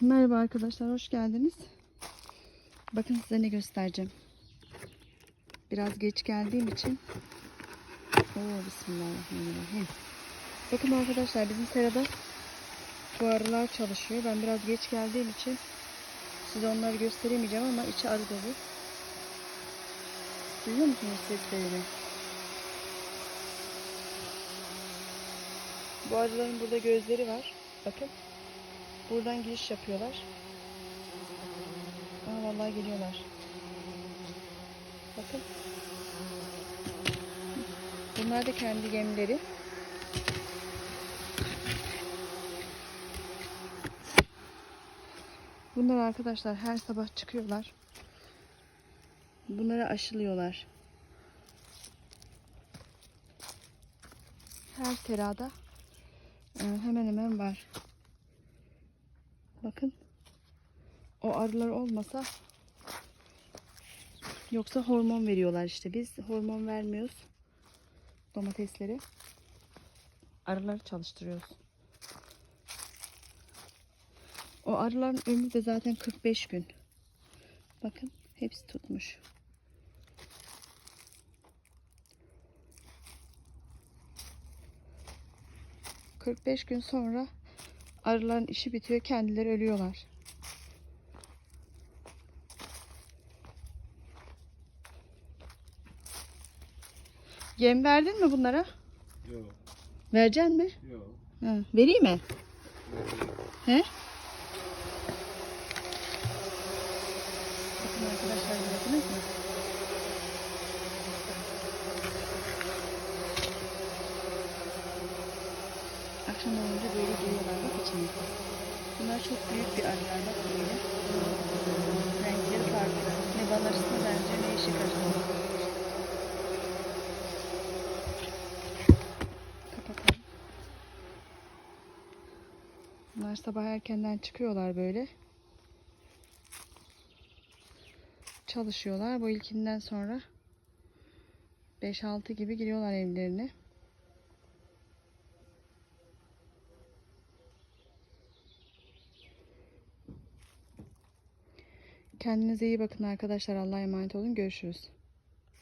Merhaba arkadaşlar, hoş geldiniz. Bakın size ne göstereceğim. Biraz geç geldiğim için. Oo, Bismillahirrahmanirrahim. Bakın arkadaşlar bizim serada bu arılar çalışıyor. Ben biraz geç geldiğim için size onları gösteremeyeceğim ama içi arı dolu. Duyuyor musunuz seslerini? Bu arıların burada gözleri var. Bakın. Buradan giriş yapıyorlar. Aa vallahi geliyorlar. Bakın. Bunlar da kendi yemleri. Bunlar arkadaşlar her sabah çıkıyorlar. Bunları aşılıyorlar. Her serada e, hemen hemen var. Bakın. O arılar olmasa yoksa hormon veriyorlar işte. Biz hormon vermiyoruz domateslere. Arıları çalıştırıyoruz. O arıların ömrü de zaten 45 gün. Bakın hepsi tutmuş. ...45 gün sonra arıların işi bitiyor, kendileri ölüyorlar. Yem verdin mi bunlara? Yok, Vereceksin mi? yok. Ha, vereyim mi? He? Bakın arkadaşlar gördünüz mü? Akşam olunca böyle bak içine. Bunlar çok büyük bir bak böyle. Renkleri farklı. Ne bal arısı bence ne ışık arısı. Kapatalım. Bunlar sabah erkenden çıkıyorlar böyle. Çalışıyorlar. Bu ilkinden sonra 5-6 gibi giriyorlar evlerine. Kendinize iyi bakın arkadaşlar. Allah'a emanet olun. Görüşürüz.